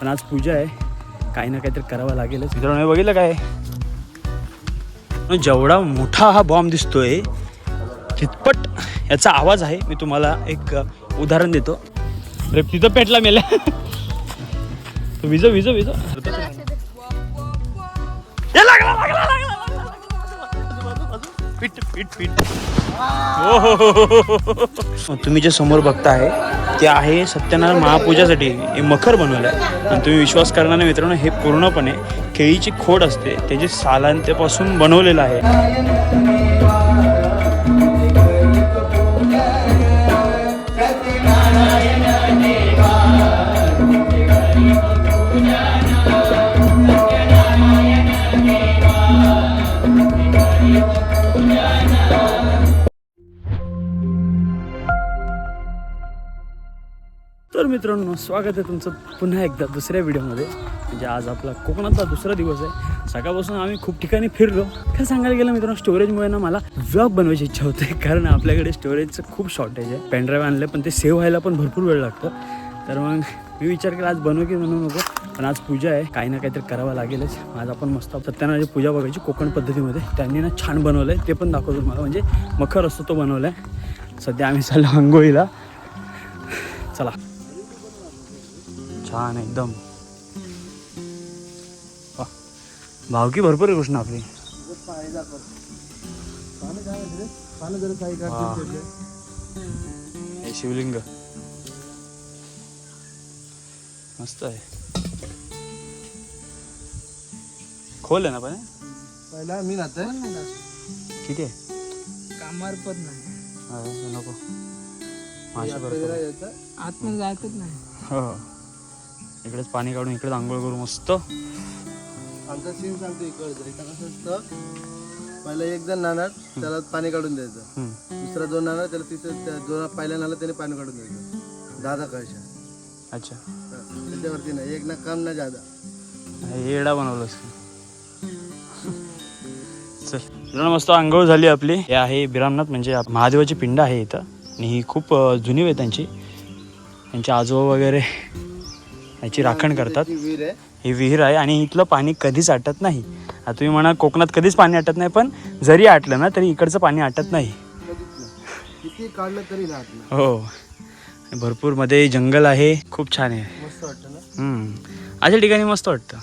पण आज पूजा आहे. काही ना काहीतरी करावं लागेलच. मित्रांनो बघितलं काय? जेवढा मोठा हा बॉम्ब दिसतोय तितपट याचा आवाज आहे. मी तुम्हाला एक उदाहरण देतो. अरे तिथं पेटला मेल्या. विज विज विज हो, हो, हो, तुम्ही जे समोर बघताय ते आहे सत्यनारायण महापूजासाठी. हे मखर बनवलं आहे. आणि तुम्ही विश्वास करणार नाही मित्रांनो हे पूर्णपणे केळीची खोड असते. त्याची सालांत्यापासून बनवलेलं आहे. तर मित्रांनो स्वागत आहे तुमचं पुन्हा एकदा दुसऱ्या व्हिडिओमध्ये. म्हणजे आज आपला कोकणातला दुसरा दिवस आहे. सकाळपासून आम्ही खूप ठिकाणी फिरलो. काय सांगायला गेलं मित्रांनो स्टोरेजमुळे ना मला व्लॉग बनवायची इच्छा होते. कारण आपल्याकडे स्टोरेजचं खूप शॉर्टेज आहे. पेनड्राईव्ह आणलं पण ते सेव्ह व्हायला पण भरपूर वेळ लागतो. तर मग मी विचार केला आज बनवू की बनवू नको? पण आज पूजा आहे. काही ना काहीतरी करावं लागेलच. आज आपण मस्त सत्यनारायणाची पूजा बघायची कोकण पद्धतीमध्ये त्यांनी ना छान बनवलं आहे ते पण दाखवतो मला. म्हणजे मखर असतो तो बनवला आहे सध्या आम्ही चाललो अंघोळीला. चला. छान एकदम. भावकी भरपूर आहे कृष्ण आपली. हे शिवलिंग. मस्त आहे. खोल आहे ना पण? हे? पहिला मी राहतोय किती आहे? कामावर पण नाही. हा, नको. भरपूर आहे. आतमध्ये जायचंच नाही. हो हो. इकडेच पाणी काढून इकडेच आंघोळ करू मस्त. आमचा सीन सांगतो इकडचं इथं कसं असतं पहिला एक जण नाणार त्याला पाणी काढून द्यायचं. दुसरा दोन नाणार त्याला तिथं जो पहिल्या नाला त्याने पाणी काढून द्यायचं. दादा कळशा. अच्छा. त्याच्यावरती नाही. एक ना कम ना जादा. येडा बनवलंस चल. मस्त आंघोळ झाली आपली. हे आहे बिरामनाथ म्हणजे महादेवाची पिंड आहे इथं. आणि ही खूप जुनी आहे त्यांची त्यांचे आजोबा वगैरे. याची राखण करतात. ती विहीर आहे. ही विहीर आहे आणि इथलं पाणी कधीच आटत नाही. आता तुम्ही म्हणा कोकणात कधीच पाणी आटत नाही पण जरी आटलं ना तरी इकडचं पाणी आटत नाही. काढलं तरी हो. भरपूरमध्ये जंगल आहे. खूप छान आहे. अशा ठिकाणी मस्त वाटतं.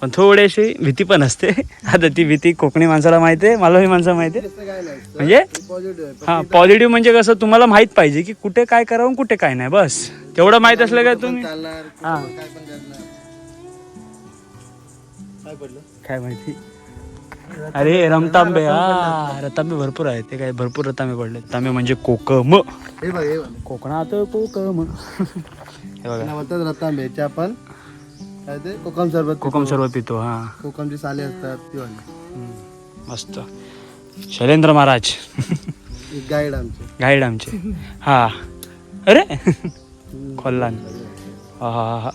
पण थोडीशी भीती पण असते. आता ती भीती कोकणी माणसाला माहिती आहे मलाही माणसाला माहिती आहे. म्हणजे? हां पॉझिटिव्ह म्हणजे कसं तुम्हाला माहीत पाहिजे की कुठे काय करावं कुठे काय नाही. बस. तेवढं माहीत असलं का तुम्ही? चालणार हा. काय पण करणार. काय पडलं? काय माहिती? अरे रमतांबे हा. रतांबे भरपूर आहेत ते काय भरपूर रतांबे पडले तांबे म्हणजे कोकम. हे बघ हे बघ. कोकणात कोकम. हे बघा. म्हणतात आपण काय ते? कोकम सरबत कोकम सर्व पितो हा. कोकमची साले असतात ती वाली. हम्म. मस्त. शैलेंद्र महाराज. एक गाईड आमचे. गाईड आमचे. हा. अरे! खोल्लान. हा हा हा, हा.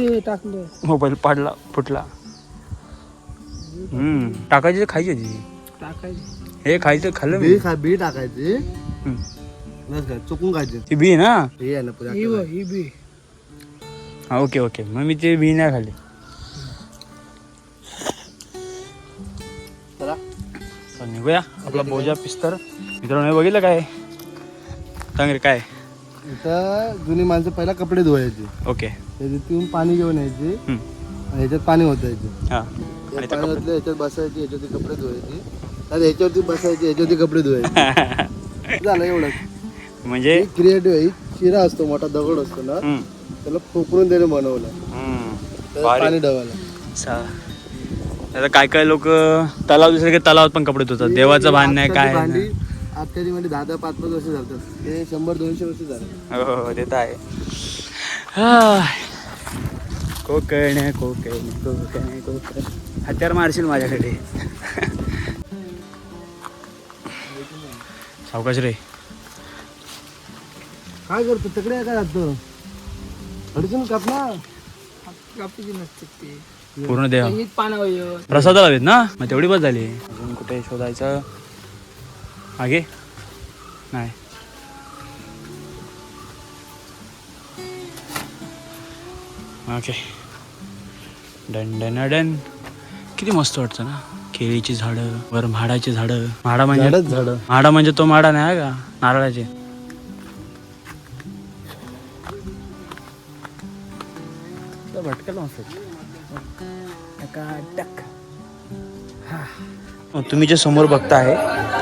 ए टाकलं मोबाईल पाडला फुटला. हम्म टाकायची तर खायची ती टाकायचं. हे खायचं खाल्लं मी. बी खा बी टाकायची. हम्म. बस काय चुकून खायचे. ती बी ना? हे आहे ना पुऱ्या ही बघ ही बी. हा ओके ओके. मग मी ते बी नाही खाल्ली. चला. तर निघूया. आपला बोजा पिस्तर मित्रांनो हे बघितलं काय? सांग रे काय? इथं जुनी माणसं पहिला कपडे धुवायची. ओके. त्याच्यातून पाणी घेऊन यायची. आणि ह्याच्यात पाणी ओतायचे हा. या पाण्यातले ह्याच्यात बसायची ह्याच्यावरती कपडे धुवायचे. आणि ह्याच्यावरती बसायची ह्याच्यावरती कपडे धुवायचे. झालं एवढंच. म्हणजे? क्रिएटिव्ह ही शिरा असतो मोठा दगड असतो ना हम्म. त्याला पोकरून त्याने बनवलं. हम्म. त्यात भारी. पाणी डवायला सा- आता काय काय लोक तलाव दुसरे काही तलावात पण कपडे धुतात. देवाचं भान नाही काय भांडी आत्याची भांडी दहा दहा पाच पाच वर्ष झालं ते शंभर दोनशे वर्ष झाले. हो हो ते तर आहे. हा. कोकण कोकण कोकण कोकण. हत्यार मारशील माझ्याकडे. सावकाश रे. काय करतो? तिकडे काय जातो? अडचण काप ना. कापूची नसते ते. पूर्ण पानावर येऊ प्रसादाला हवेत ना? मग तेवढी बस झाली. अजून कुठे शोधायचं? मागे नाही ओके डन डन डन किती मस्त वाटतं ना केळीची झाडं वर म्हाडाची झाडं म्हाडा म्हणजे झाड म्हाडा म्हणजे तो माडा नाही का नारळाचे भटकल मस्त तुम्ही जे समोर बघताय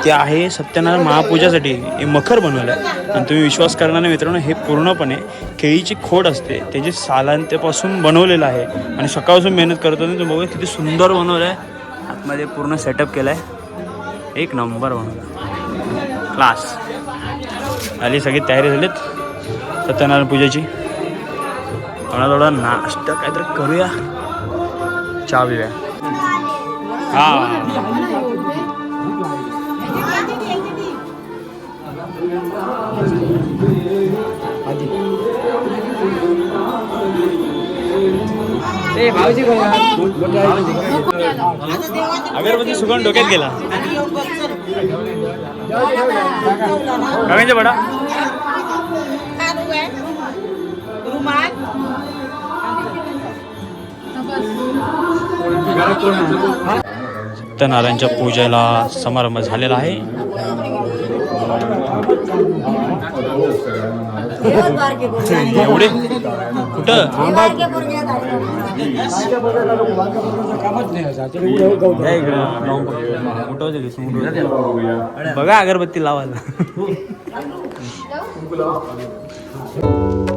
ते आहे सत्यनारायण महापूजासाठी हे मखर बनवलं. आहे आणि तुम्ही विश्वास करणार नाही मित्रांनो हे पूर्णपणे केळीची खोड असते. त्याची सालांत्यापासून बनवलेलं आहे. आणि सकाळपासून मेहनत करतो तुम्ही बघा किती सुंदर बनवलं आहे आतमध्ये पूर्ण सेटअप केलं आहे एक नंबर बनवला. क्लास आली सगळी तयारी झालीत. सत्यनारायण पूजेची. थोडा थोडा नाश्ता काहीतरी करूया. चहा पिऊया हा. अगरबत्ती सुगंध डोक्यात गेला. गगनच्या बडा सत्यनारायणच्या पूजेला समारंभ झालेला आहे. एवढे कुठं. बघा अगरबत्ती लावायला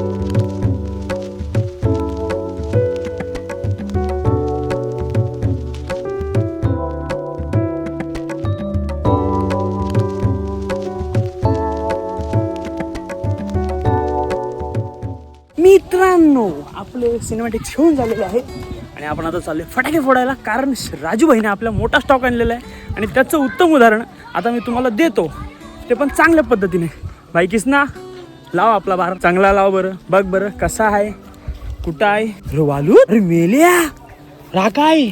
मित्रांनो आपले सिनेमॅटिक घेऊन झालेले आहे आणि आपण आता चाललोय फटाके फोडायला कारण राजू भाईने आपला मोठा स्टॉक आणलेला आहे. आणि त्याचं उत्तम उदाहरण आता मी तुम्हाला देतो. ते पण चांगल्या पद्धतीने. भाई किसना लाव आपला बार चांगला लाव बरं. बघ बरं कसा आहे? कुठं आहे? अरे वालू अरे मेल्या. राकाय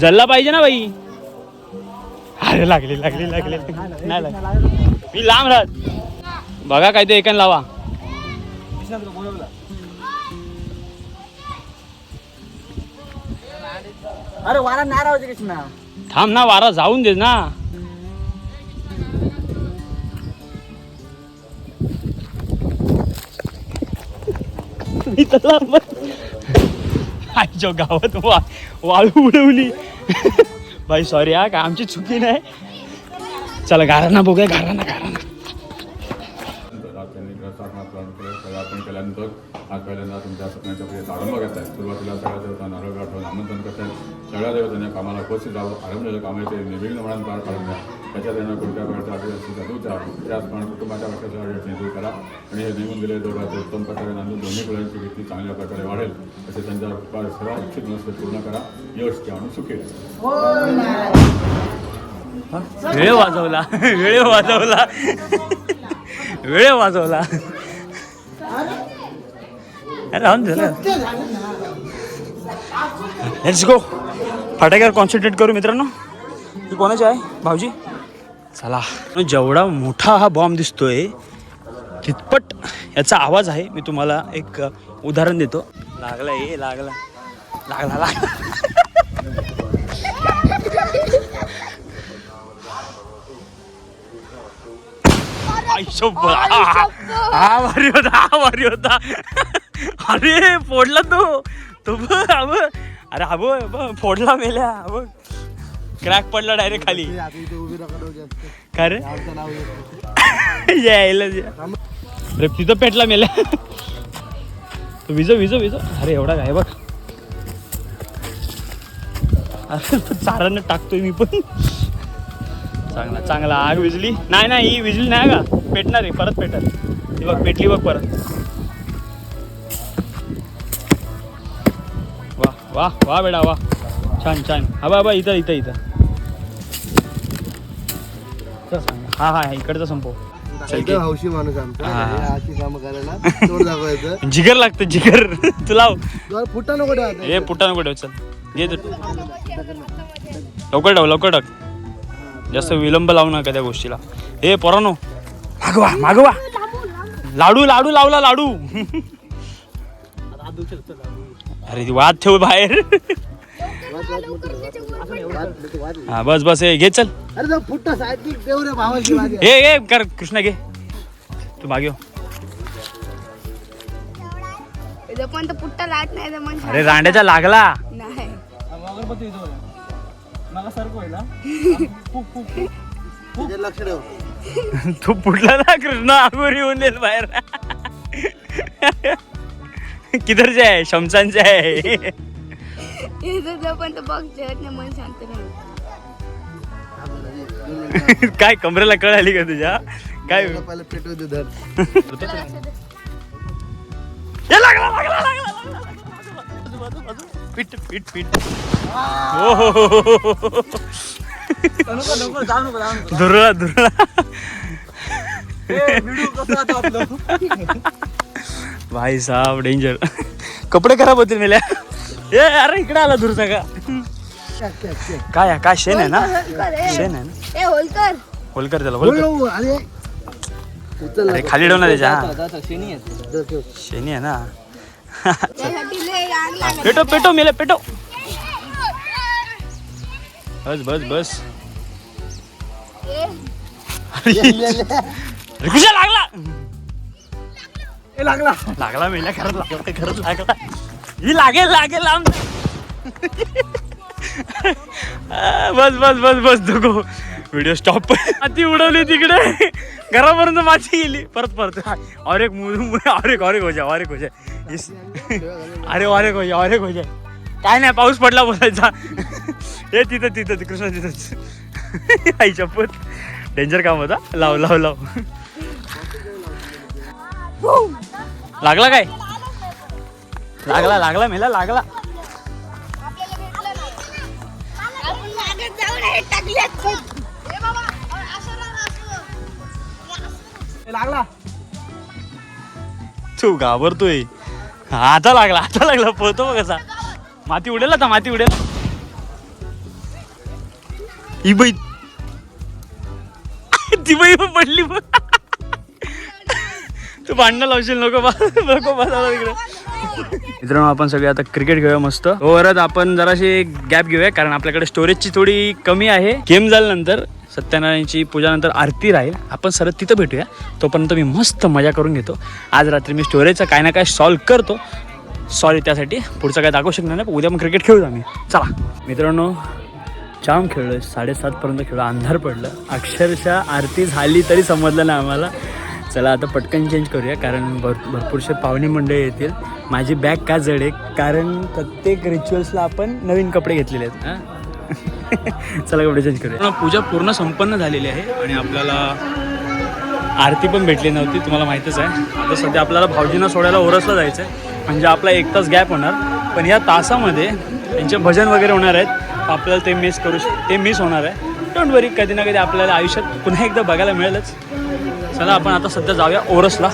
जल्ला पाहिजे ना बाई. अरे लागली लागली लागली. नाही मी लांब राहत. बघा काय ते एकान लावा. अरे वारा नाराज कृष्णा. थांब ना वारा जाऊन दे ना. आईच्या गावात वा वाळू उडवली. बाई सॉरी हा का आमची चुकी नाही. चला गारांना बघूया गारांना गारांना. पहिल्यांदा तुमच्या सपन्याच्या पूजेचा आरंभ करत आहेत. सुरुवातीला सगळ्या देवतांना नारळ गाठवून आमंत्रण करतात सगळ्या देवतांनी कामाला उपस्थित राहावं आरंभलेल्या कामाचे निविघ्न म्हणून पार पाडून द्या. त्याच्या त्यांना कोणत्या प्रकारच्या अडचणी असतील त्या दूर द्या त्याचप्रमाणे कुटुंबाच्या प्रकारच्या अडचणी दूर करा आणि हे नेमून दिलेले दोघांचे उत्तम प्रकारे नांदून दोन्ही कुळांची कीर्ती चांगल्या प्रकारे वाढेल. असे त्यांच्या सर्व इच्छित नसते पूर्ण करा. यश ते आणून सुखेल वेळ वाजवला. वेळ वाजवला. वेळ वाजवला. राहून दे लेट्स गो फटाक्यावर कॉन्सन्ट्रेट करू मित्रांनो. ती कोणाची आहे? भाऊजी? चला. जेवढा मोठा हा बॉम्ब दिसतोय तितपट याचा आवाज आहे. मी तुम्हाला एक उदाहरण देतो. लागला ये लागला. लागला लागला. हा भारी होता हा भारी होता. अरे फोडला तो. तो बघ हा बघ. अरे हा बघ बघ, फोडला मेल्या हा बघ. क्रॅक पडला डायरेक्ट खाली. काय रे. यायला. अरे तिथं पेटला मेल्या. तो विजो विजो विजो. अरे एवढा काय बघ. अरे तो चारानं टाकतोय मी पण. चांगला चांगला. आग विजली. नाही नाही ही विजली नाही का? पेटणार आहे परत पेटल. ही बघ पेटली बघ परत. वा वा वा बेडा वा छान छान. हा बा बा इथं इथं इथं. चल सांग. हा हा इकडचा संपव. चल एकदम हौशी माणूस आमचा. हा. हे. अशी कामं करायला तोड दाखवायचं. जिगर लागतं जिगर. तुला तुला फुटा नको ठेवा हे पुटा नको ठेव चल. घे तू. लवकर ठेव लवकर टाक. जास्त विलंब लावू नका त्या गोष्टीला. हे पोरानो मागवा मागवा. लाडू लाडू लावला लाडू. अरे वाद ठेव बाहेर. हा बस बस हे घे चल. हे हे कर कृष्णा घे. तू मागे हो. पण तर पुट्टा लाट नाही अरे रांड्याचा लागला नाही लक्ष ठेव. तू पुटला ना कृष्णा. आगोरी येऊन देईल बाहेर. किधर आहे? शमशानचे आहे. पण मन शांत नाही. काय कमरेला कळ आली का तुझ्या? काय? पहिले पेटवू दे धर. लागला लागला लागला लागला, लागला. पीठ पीठ पीठ. हो हो, हो, हो, हो. धुरळा धुरळा. भाई साहब डेंजर कपडे खराब होतील मेल्या. ए अरे इकडे आला दूर सगळा काय? काय शेण आहे ना? शेण आहे ना? ए होलकर. होलकर त्याला होलकर. अरे. खाली ठेव ना त्याच्या. शेणी आहे. ना? पेटो पेटो मेले पेटो बस बस बस. अरे कुठे लागला? लागला. लागला मेल्या खरंच लागला खरंच लागला. ही लागेल लागेल आम बस बस बस बस दुखो. व्हिडिओ स्टॉप माती उडवली तिकडे. घरापर्यंत माती गेली. परत परत. और एक और एक और एक हो जाए और एक हो इस- अरे और एक हो जाए और एक हो जाए काय नाही पाऊस पडला बोलायचा. हे तिथं तिथं कृष्णा तिथंच. आई शपथ डेंजर काम होता लाव लाव लाव. लागला काय? लागला लागला मेला लागला. असं तू घाबरतोय. आता लागला आता लागला. पळतो बघ कसा. माती उडेल आता माती उडेल. ही बाई. ती बाई पण पडली बघ. तू भांडणं लावशील नको बा नको बसा तिकडे मित्रांनो आपण सगळे आता क्रिकेट घेऊया मस्त. हो, ओव्हरच आपण जराशी गॅप घेऊया कारण आपल्याकडे स्टोरेजची थोडी कमी आहे. गेम झाल्यानंतर सत्यनारायणची पूजानंतर आरती राहील. आपण सरळ तिथं भेटूया. तोपर्यंत मी मस्त मजा करून घेतो. आज रात्री मी स्टोरेजचा काय ना काय सॉल्व करतो. सॉरी त्यासाठी. पुढचं काय दाखवू शकणार नाही उद्या मग क्रिकेट खेळू आम्ही. चला. मित्रांनो जाम खेळलो साडेसातपर्यंत खेळलो अंधार पडलं. अक्षरशः आरती झाली तरी समजलं नाही आम्हाला. चला आता पटकन चेंज करूया कारण भर भरपूरसे पाहुणे मंडळी येतील. माझी बॅग का जड आहे? कारण प्रत्येक रिच्युअल्सला आपण नवीन कपडे घेतलेले आहेत. चला कपडे चेंज करूया. पूजा पूर्ण संपन्न झालेली आहे आणि आपल्याला आरती पण भेटली नव्हती तुम्हाला माहीतच आहे. आता सध्या आपल्याला भाऊजींना सोडायला ओरसला जायचं आहे म्हणजे आपला एक तास गॅप होणार. पण या तासामध्ये त्यांचे भजन वगैरे होणार आहेत. आपल्याला ते मिस करू ते मिस होणार आहे. डोंट वरी कधी ना कधी आपल्याला आयुष्यात पुन्हा एकदा बघायला मिळेलच. चला आपण आता सध्या जाऊया ओरसला.